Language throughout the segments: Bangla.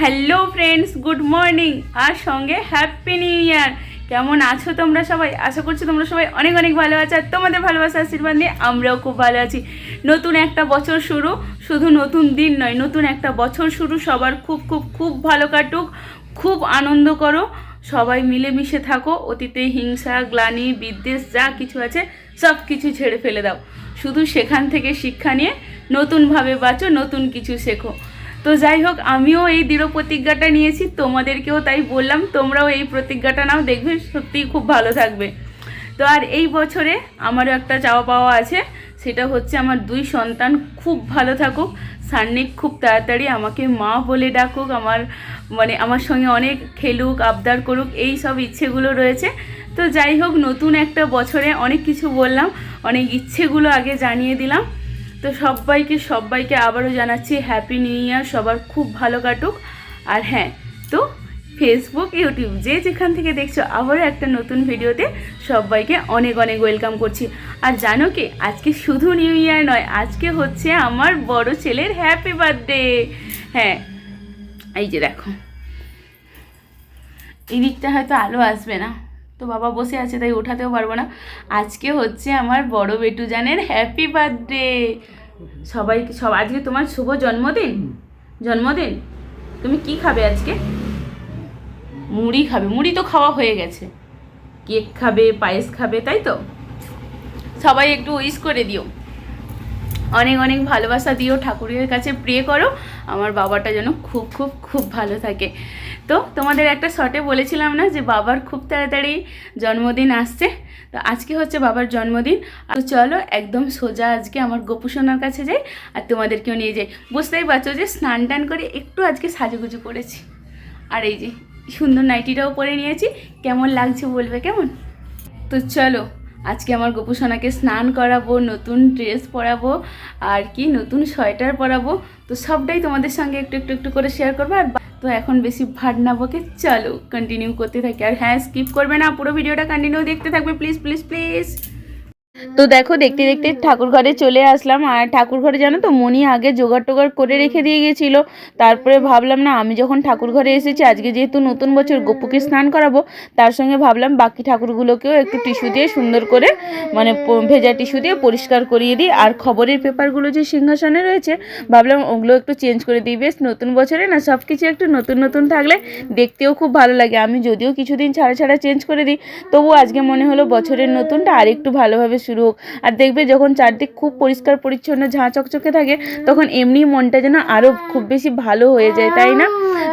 হ্যালো ফ্রেন্ডস গুড মর্নিং আর সঙ্গে হ্যাপি নিউ ইয়ার কেমন আছো তোমরা সবাই? আশা করছি তোমরা সবাই অনেক অনেক ভালো আছো আর তোমাদের ভালোবাসা আশীর্বাদ নিয়ে আমরাও খুব ভালো আছি। নতুন একটা বছর শুরু, শুধু নতুন দিন নয়, নতুন একটা বছর শুরু। সবার খুব খুব খুব ভালো কাটুক, খুব আনন্দ করো। সবাই মিলেমিশে থাকো, অতীতে হিংসা, গ্লানি, বিদ্বেষ, যা কিছু আছে, সব কিছু ছেড়ে ফেলে দাও। শুধু সেখান থেকে শিক্ষা নিয়ে নতুনভাবে বাঁচো, নতুন কিছু শেখো। তো যাই হোক, আমিও এই দৃঢ় প্রতিজ্ঞাটা নিয়েছি, তোমাদেরকেও তাই বললাম, তোমরাও এই প্রতিজ্ঞাটা নাও, দেখবে সত্যিই খুব ভালো থাকবে। তো আর এই বছরে আমারও একটা চাওয়া পাওয়া আছে, সেটা হচ্ছে আমার দুই সন্তান খুব ভালো থাকুক, সান্নিক খুব তাড়াতাড়ি আমাকে মা বলে ডাকুক, আমার মানে আমার সঙ্গে অনেক খেলুক, আবদার করুক, এই সব ইচ্ছেগুলো রয়েছে। তো যাই হোক, নতুন একটা বছরে অনেক কিছু বললাম, অনেক ইচ্ছেগুলো আগে জানিয়ে দিলাম। তো সবাইকে সবাইকে আবারও জানাচ্ছি হ্যাপি নিউ ইয়ার সবার খুব ভালো কাটুক। আর হ্যাঁ তো ফেসবুক ইউটিউব যে যেখান থেকে দেখছ, আবারও একটা নতুন ভিডিওতে সবাইকে অনেক অনেক ওয়েলকাম করছি। আর জানো কি, আজকে শুধু নিউ ইয়ার নয়, আজকে হচ্ছে আমার বড় ছেলের হ্যাপি বার্থডে হ্যাঁ এই যে দেখো। এই দিকটা হয়তো আলো আসবে না। তো বাবা বসে আছে, তাই ওঠাতেও পারব না। আজকে হচ্ছে আমার বড় বেটুজানের হ্যাপি বার্থডে সবাই, সব, আজকে তোমার শুভ জন্মদিন? জন্মদিন? তুমি কি খাবে আজকে? মুড়ি খাবে, মুড়ি তো খাওয়া হয়ে গেছে। কেক খাবে, পায়েস খাবে, তাই তো? সবাই একটু উইশ করে দিও। অনেক অনেক ভালোবাসা দিও, ঠাকুরের কাছে প্রে করো। আমার বাবাটা যেন খুব খুব খুব ভালো থাকে। তো তোমাদের একটা শর্টে বলেছিলাম না যে বাবার খুব তাড়াতাড়ি জন্মদিন আসছে? তো আজকে হচ্ছে বাবার জন্মদিন। তো চলো একদম সোজা আজকে আমার গোপুসোনার কাছে যাই আর তোমাদেরকেও নিয়ে যাই। বুঝতেই পারছ যে স্নান টান করে একটু আজকে সাজুগুজু করেছি। আর এই যে সুন্দর নাইটিটাও পরে নিয়েছি। কেমন লাগছে বলবে কেমন? তো চলো আজকে আমার গোপুসোনাকে স্নান করাবো, নতুন ড্রেস পরাবো আর কি, নতুন সোয়েটার পরাবো। তো সবটাই তোমাদের সঙ্গে একটু একটু একটু করে শেয়ার করব আর তো এখন বেশি ভাট না বকে চলো কন্টিনিউ করতে থাকি। আর হ্যাঁ স্কিপ করবে না, পুরো ভিডিওটা কন্টিনিউ দেখতে থাকবে। প্লিজ প্লিজ প্লিজ তো দেখো দেখতে দেখতে ঠাকুর ঘরে চলে আসলাম। আর ঠাকুর ঘরে জানো তো মনি আগে জোগাড় টোগাড় করে রেখে দিয়ে গেছিল। তারপরে ভাবলাম না আমি যখন ঠাকুর ঘরে এসেছি আজকে যেহেতু নতুন বছর গপুকে স্নান করাবো তার সঙ্গে ভাবলাম বাকি ঠাকুরগুলোকেও একটু টিস্যু দিয়ে সুন্দর করে মানে ভেজা টিস্যু দিয়ে পরিষ্কার করিয়ে দিই। আর খবরের পেপারগুলো যে সিংহাসনে রয়েছে ভাবলাম ওগুলো একটু চেঞ্জ করে দিই। বেশ নতুন বছরে না সব কিছু একটু নতুন নতুন থাকলে দেখতেও খুব ভালো লাগে। আমি যদিও কিছুদিন ছাড়া ছাড়া চেঞ্জ করে দিই তবু আজকে মনে হলো বছরের নতুনটা আর একটু ভালোভাবে শুরু হোক। আর দেখবে যখন চারদিক খুব পরিষ্কার, পরিচ্ছন্ন, ঝাঁ চকচকে থাকে, তখন এমনি মনটা যেন আরও খুব বেশি ভালো হয়ে যায়, তাই না?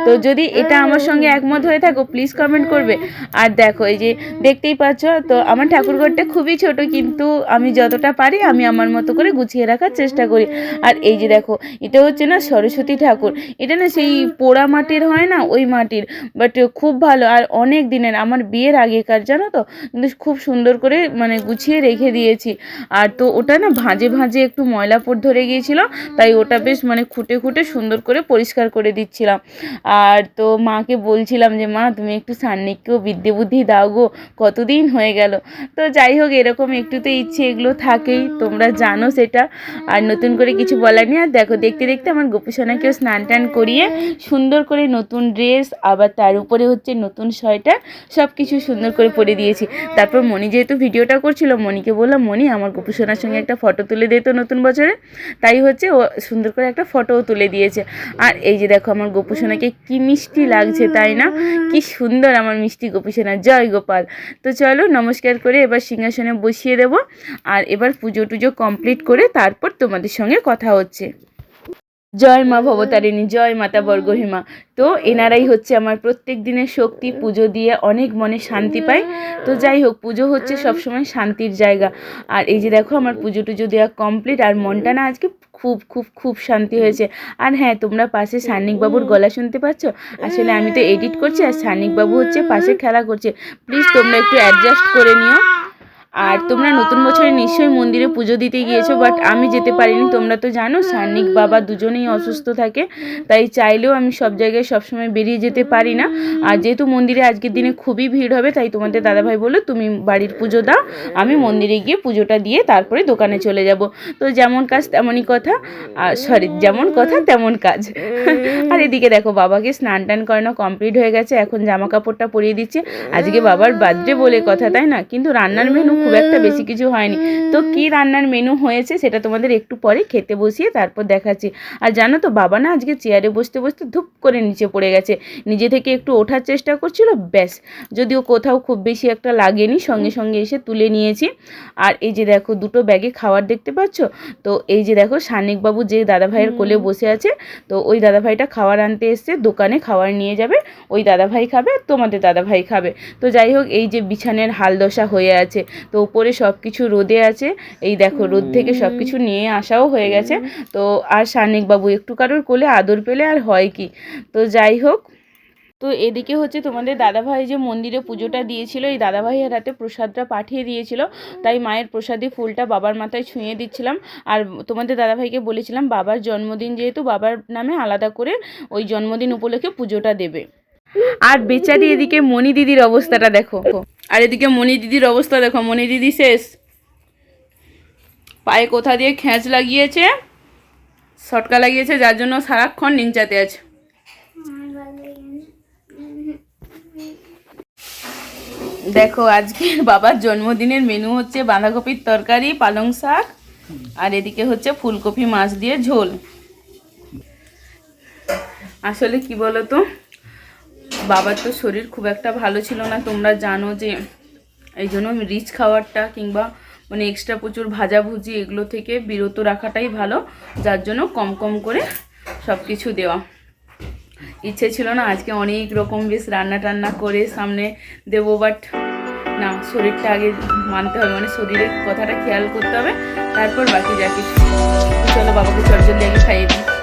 তো যদি এটা আমার সঙ্গে একমত হয়ে থাকো প্লিজ কমেন্ট করবে। আর দেখো, এই যে দেখতেই পাচ্ছ, তো আমার ঠাকুরঘরটা খুবই ছোট, কিন্তু আমি যতটা পারি, আমি আমার মতো করে গুছিয়ে রাখার চেষ্টা করি। আর এই যে দেখো, এটা হচ্ছে না সরস্বতী ঠাকুর। এটা না সেই পোড়া মাটির হয় না, ওই মাটির। বাট খুব ভালো। আর অনেক দিনের, আমার বিয়ের আগেকার, জানো তো? কিন্তু খুব সুন্দর করে মানে গুছিয়ে রেখে দিয়েছি। আর তো ওটা না ভাঁজে ভাঁজে একটু ময়লা পড় ধরে গিয়েছিল, তাই ওটা বেশ মানে খুঁটে খুঁটে সুন্দর করে পরিষ্কার করে দিচ্ছিলাম। আর তো মাকে বলছিলাম যে, মা, তুমি একটু সান্নিককেও বিদ্যে বুদ্ধি দাও গো, কতদিন হয়ে গেল? তো যাই হোক, এরকম একটু তো ইচ্ছে এগুলো থাকেই, তোমরা জানো সেটা। আর নতুন করে কিছু বলার নেই। আর দেখো, দেখতে দেখতে আমার গোপুসোনাকেও স্নান টান করিয়ে সুন্দর করে নতুন ড্রেস, আবার তার উপরে হচ্ছে নতুন সোয়েটার সব কিছু সুন্দর করে পরে দিয়েছি। তারপর মণি যেহেতু ভিডিওটা করছিল, মণিকে বললাম মণি, আমার গোপুসোনার সঙ্গে একটা ফটো তুলে দিত নতুন বছরে। তাই হচ্ছে ও সুন্দর করে একটা ফটোও তুলে দিয়েছে। আর এই যে দেখো, আমার গোপুসোনাকে কী মিষ্টি লাগছে, তাই না? কি সুন্দর আমার মিষ্টি গোপুসোনা জয় গোপাল। তো চলো, নমস্কার করে এবার সিংহাসনে বসিয়ে দেব। আর এবার পুজো টুজো কমপ্লিট করে তারপর তোমাদের সঙ্গে কথা হচ্ছে। জয় মা ভবতারিণী জয় মাতা বর্গহিমা। তো এনারাই হচ্ছে আমার প্রত্যেক দিনের শক্তি পুজো দিয়ে অনেক মনে শান্তি পাই তো যাই হোক পুজো হচ্ছে সবসময় শান্তির জায়গা। আর এই যে দেখো আমার পুজো টুজো দেওয়া কমপ্লিট আর মনটা না আজকে খুব খুব খুব শান্তি হয়েছে। আর হ্যাঁ তোমরা পাশে বাবুর গলা শুনতে পাচ্ছ? আসলে আমি তো এডিট করছি আর বাবু হচ্ছে পাশে খেলা করছে। প্লিজ তোমরা একটু অ্যাডজাস্ট করে নিও। আর তোমরা নতুন বছরে নিশ্চয়ই মন্দিরে পুজো দিতে গিয়েছো বাট আমি যেতে পারিনি। তোমরা তো জানো সার্নিক বাবা দুজনেই অসুস্থ থাকে, তাই চাইলেও আমি সব জায়গায় সবসময় বেরিয়ে যেতে পারি না। আর যেহেতু মন্দিরে আজকের দিনে খুবই ভিড় হবে, তাই তোমাদের দাদাভাই বলল, তুমি বাড়ির পুজো দাও, আমি মন্দিরে গিয়ে পুজোটা দিয়ে তারপরে দোকানে চলে যাব। তো যেমন কাজ তেমনই কথা আর সরি যেমন কথা তেমন কাজ। আর এদিকে দেখো, বাবাকে স্নান টান করানো কমপ্লিট হয়ে গেছে, এখন জামা কাপড়টা পরিয়ে দিচ্ছে। আজকে বাবার বার্থডে বলে কথা, তাই না? কিন্তু রান্নার মেনু খুব একটা বেশি কিছু হয়নি। তো কি রান্নার মেনু হয়েছে সেটা তোমাদের একটু পরে খেতে বসিয়ে তারপর দেখাচ্ছি। আর জানো তো বাবা না আজকে চেয়ারে বসতে বসতে ধুপ করে নিচে পড়ে গেছে। নিজে থেকে একটু ওঠার চেষ্টা করছিল ব্যাস। যদিও কোথাও খুব বেশি একটা লাগেনি সঙ্গে সঙ্গে এসে তুলে নিয়েছি। আর এই যে দেখো দুটো ব্যাগে খাবার দেখতে পাচ্ছ? তো এই যে দেখো সানিকবাবু যে দাদাভাইয়ের কোলে বসে আছে তো ওই দাদাভাইটা খাবার আনতে এসছে দোকানে খাবার নিয়ে যাবে ওই দাদাভাই খাবে আর তোমাদের দাদাভাই খাবে। তো যাই হোক এই যে বিছানের হালদশা হয়ে আছে। তো উপরে সব কিছু রোদে আছে। এই দেখো রোদ থেকে সব কিছু নিয়ে আসাও হয়ে গেছে। তো আর সানিকবাবু একটু কারোর কোলে আদর পেলে আর হয় কি? তো যাই হোক তো এদিকে হচ্ছে তোমাদের দাদাভাই যে মন্দিরে পুজোটা দিয়েছিল এই দাদাভাইয়ের হাতে প্রসাদটা পাঠিয়ে দিয়েছিল। তাই মায়ের প্রসাদী ফুলটা বাবার মাথায় ছুঁয়ে দিচ্ছিলাম। আর তোমাদের দাদাভাইকে বলেছিলাম বাবার জন্মদিন যেহেতু বাবার নামে আলাদা করে ওই জন্মদিন উপলক্ষে পুজোটা দেবে। আর বেচারি এদিকে মণি দিদির অবস্থাটা দেখো। আর এদিকে মণি দিদির অবস্থা দেখো, মণি দিদি শেষ। পায়ে কোথা দিয়ে খেঁচ লাগিয়েছে, সটকা লাগিয়েছে, যার জন্য সারাক্ষণ নিঞ্চাতে আছে। দেখো, আজকে বাবার জন্মদিনের মেনু হচ্ছে বাঁধাকপির তরকারি, পালং শাক, আর এদিকে হচ্ছে ফুলকপি মাছ দিয়ে ঝোল। আসলে কি বলো তো বাবার তো শরীর খুব একটা ভালো ছিল না। তোমরা জানো যে এই জন্য রিচ খাবারটা কিংবা মানে এক্সট্রা প্রচুর ভাজাভুজি এগুলো থেকে বিরত রাখাটাই ভালো। যার জন্য কম কম করে সব কিছু দেওয়া। ইচ্ছে ছিল না আজকে অনেক রকম বেশ রান্না টান্না করে সামনে দেবো বাট না, শরীরটা আগে মানতে হবে। মানে শরীরের কথাটা খেয়াল করতে হবে। তারপর বাকি যা কিছু। চলো বাবাকে চটজলদি আগে খাইয়ে দিই।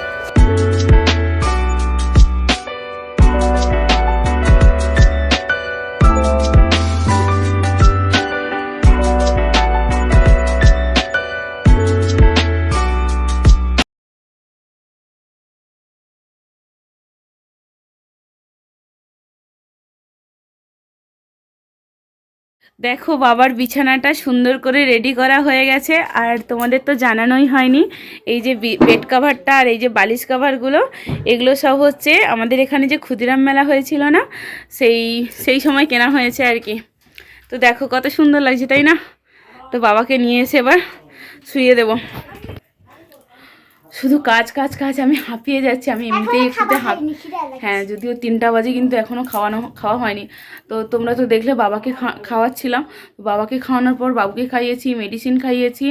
দেখো বাবার বিছানাটা সুন্দর করে রেডি করা হয়ে গেছে, আর তোমাদের তো জানানোই হয়নি, এই যে বেড কাভারটা আর এই যে বালিশ কাভারগুলো এগুলো সব হচ্ছে আমাদের এখানে যে ক্ষুদিরাম মেলা হয়েছিল না, সেই সেই সময় কেনা হয়েছে আর কি। তো দেখো কত সুন্দর লাগছে, তাই না? তো বাবাকে নিয়ে এসে এবার শুয়ে দেবো। শুধু কাজ কাজ কাজ আমি হাঁপিয়ে যাচ্ছি আমি এমনিতেই একটুতে হাঁপ হ্যাঁ যদিও তিনটা বাজে কিন্তু এখনও খাওয়ানো খাওয়া হয়নি। তো তোমরা তো দেখলে বাবাকে খাওয়াচ্ছিলাম। বাবাকে খাওয়ানোর পর বাবুকে খাইয়েছি মেডিসিন খাইয়েছি।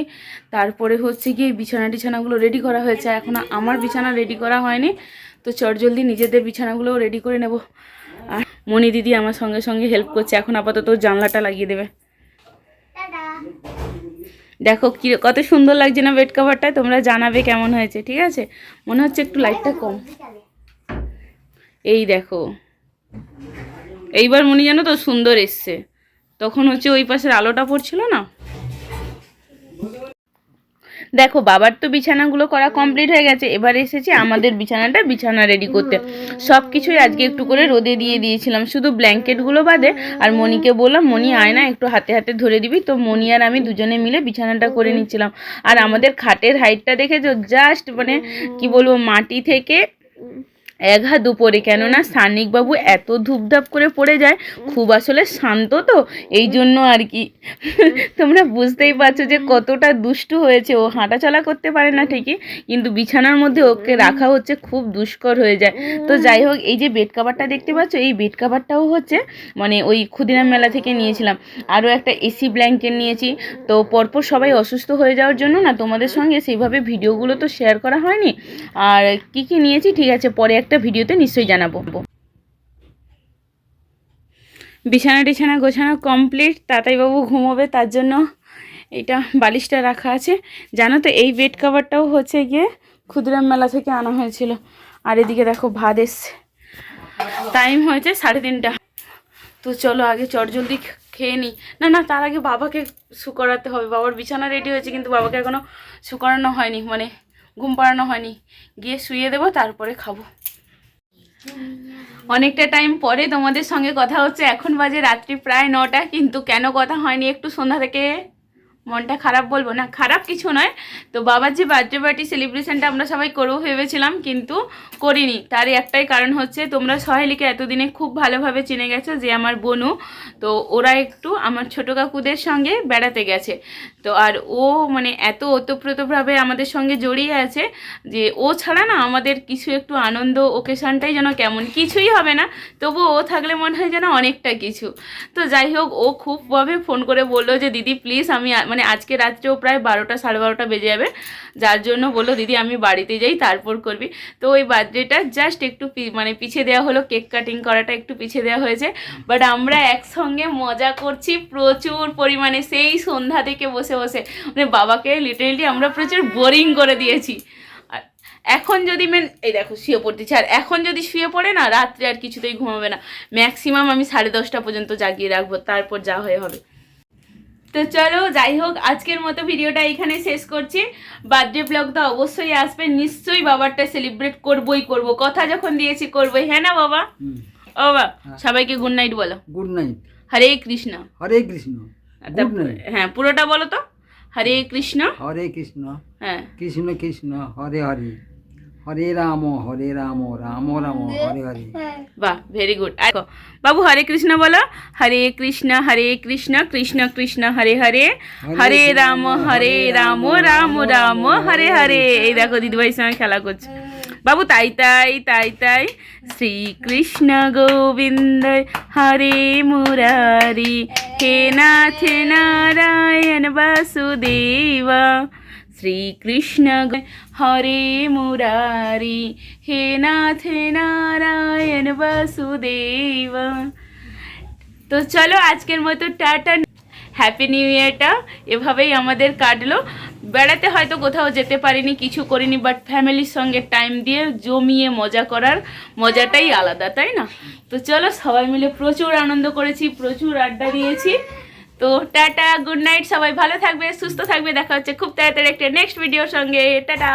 তারপরে হচ্ছে গিয়ে বিছানা টিছানাগুলো রেডি করা হয়েছে। এখন আমার বিছানা রেডি করা হয়নি। তো চট জলদি নিজেদের বিছানাগুলোও রেডি করে নেব। আর মণি দিদি আমার সঙ্গে সঙ্গে হেল্প করছে। এখন আপাতত জানলাটা লাগিয়ে দেবে। দেখো কি, কত সুন্দর লাগছে না বেড কভারটা তোমরা জানাবে কেমন হয়েছে, ঠিক আছে? মনে হচ্ছে একটু লাইটটা কম। এই দেখো। এইবার মনে জানো তো সুন্দর এসছে। তখন হচ্ছে ওই পাশের আলোটা পড়ছিল না? দেখো, বাবার তো বিছানাগুলো করা কমপ্লিট হয়ে গেছে। এবার এসেছে আমাদের বিছানাটা, বিছানা রেডি করতে। সব কিছুই আজকে একটু করে রোদে দিয়ে দিয়েছিলাম। শুধু ব্ল্যাঙ্কেটগুলো বাদে, আর মনিকে বললাম মনি আয় না, একটু হাতে হাতে ধরে দিবি। তো মনি আর আমি দুজনে মিলে বিছানাটা করে নিচ্ছিলাম। আর আমাদের খাটের হাইটটা দেখে জাস্ট মানে কি বলব, মাটি থেকে এক হাত উপরে কেননা সানিকবাবু এত ধূপধাপ করে পড়ে যায় খুব আসলে শান্ত তো এই জন্য আর কি। তোমরা বুঝতেই পারছ যে কতটা দুষ্টু হয়েছে ও হাঁটাচলা করতে পারে না ঠিকই কিন্তু বিছানার মধ্যে ওকে রাখা হচ্ছে খুব দুষ্কর হয়ে যায়। তো যাই হোক এই যে বেড কাভারটা দেখতে পাচ্ছ এই বেড কাভারটাও হচ্ছে মানে ওই ক্ষুদিরাম মেলা থেকে নিয়েছিলাম। আরও একটা এসি ব্ল্যাঙ্কেট নিয়েছি তো পরপর সবাই অসুস্থ হয়ে যাওয়ার জন্য না তোমাদের সঙ্গে সেইভাবে ভিডিওগুলো তো শেয়ার করা হয়নি। আর কি কি নিয়েছি ঠিক আছে পরে একটা ভিডিওতে নিশ্চয়ই জানাব। বিছানা টিছানা গোছানো কমপ্লিট তাতাইবাবু ঘুমোবে, তার জন্য এটা বালিশটা রাখা আছে। জানো তো, এই বেড কাভারটাও হচ্ছে গিয়ে ক্ষুদিরাম মেলা থেকে আনা হয়েছিল। আর এদিকে দেখো ভাত এসছে। টাইম হয়েছে সাড়ে তিনটা। তো চলো আগে চটজলদি খেয়ে নিই। না না, তার আগে বাবাকে শু করাতে হবে। বাবার বিছানা রেডি হয়েছে, কিন্তু বাবাকে এখনও শু করানো হয়নি। মানে ঘুম পাড়ানো হয়নি। গিয়ে শুয়ে দেবো, তারপরে খাব। অনেকটা টাইম পরে তোমাদের সঙ্গে কথা হচ্ছে। এখন বাজে রাত্রি প্রায় নটা, কিন্তু কেন কথা হয়নি? একটু সন্ধ্যা থেকে মনটা খারাপ বলব না, খারাপ কিছু নয়। তো বাবার যে বার্থডে পার্টি সেলিব্রেশনটা আমরা সবাই করব ভেবেছিলাম, কিন্তু করিনি। তার একটাই কারণ হচ্ছে, তোমরা সহেলিকে এতদিনে খুব ভালোভাবে চিনে গেছো যে আমার বনু। তো ওরা একটু আমার ছোটো কাকুদের সঙ্গে বেড়াতে গেছে। তো আর ও মানে এত ওতপ্রোতভাবে আমাদের সঙ্গে জড়িয়ে আছে যে ও ছাড়া না আমাদের কিছু একটু আনন্দ ওকেশানটাই যেন কেমন কিছুই হবে না তবু ও থাকলে মনে হয় যেন অনেকটা কিছু। তো যাই হোক ও খুবভাবে ফোন করে বলল যে দিদি প্লিজ আমি মানে আজকে রাত্রেও প্রায় বারোটা সাড়ে বারোটা বেজে যাবে। যার জন্য বলল দিদি আমি বাড়িতে যাই তারপর করবি। তো ওই বার্থডেটা জাস্ট একটু মানে পিছিয়ে দেওয়া হলো কেক কাটিং করাটা একটু পিছিয়ে দেওয়া হয়েছে। বাট আমরা একসঙ্গে মজা করছি প্রচুর পরিমাণে। সেই সন্ধ্যা থেকে বসে বসে বসে। মানে বাবাকে লিটারেলি আমরা প্রচুর বোরিং করে দিয়েছি। আর এখন যদি মেন এই দেখো শুয়ে পড়তেছি। আর এখন যদি শুয়ে পড়ে না রাত্রে আর কিছুতেই ঘুমাবে না। ম্যাক্সিমাম আমি সাড়ে দশটা পর্যন্ত জাগিয়ে রাখব তারপর যা হয়ে হবে। তো চলো যাই হোক আজকের মতো ভিডিওটা এখানে শেষ করছি। বার্থডে ব্লগ তো অবশ্যই আসবে নিশ্চয়ই বাবারটা সেলিব্রেট করবই করব। কথা যখন দিয়েছি করবই। হ্যাঁ না বাবা? ও বাবা সবাইকে গুড নাইট বলো। Good night Hare Krishna. হরে কৃষ্ণ। হ্যাঁ পুরোটা বলো তো? হরে কৃষ্ণ। হরে কৃষ্ণ। হ্যাঁ। কৃষ্ণ কৃষ্ণ হরে হরে। হরে রাম হরে রাম রাম রাম হরে হরে। বাহ ভেরি গুড বাবু হরে কৃষ্ণ বলো। হরে কৃষ্ণ হরে কৃষ্ণ কৃষ্ণ কৃষ্ণ হরে হরে। হরে রাম হরে রাম রাম রাম হরে। হরে। এই দেখো দিদিভাইয়ের সঙ্গে খেলা করছে। বাবু তাই তাই তাই তাই। শ্রীকৃষ্ণ গোবিন্দ হরে মুরারি। নারায়ণ বাসুদেবা শ্রীকৃষ্ণ গ- হরে মুরারি হে নাথ নারায়ণ বাসুদেব তো চলো আজকের মতো টাটা হ্যাপি নিউ ইয়ারটা এভাবেই আমাদের কাটলো। বেড়াতে হয়তো কোথাও যেতে পারিনি, কিছু করিনি বাট ফ্যামিলির সঙ্গে টাইম দিয়ে জমিয়ে মজা করার মজাটাই আলাদা, তাই না? তো চলো সবাই মিলে প্রচুর আনন্দ করেছি, প্রচুর আড্ডা দিয়েছি। তো টাটা গুড নাইট সবাই ভালো থাকবে, সুস্থ থাকবে, দেখা হচ্ছে খুব তাড়াতাড়ি একটা নেক্সট ভিডিওর সঙ্গে। টাটা!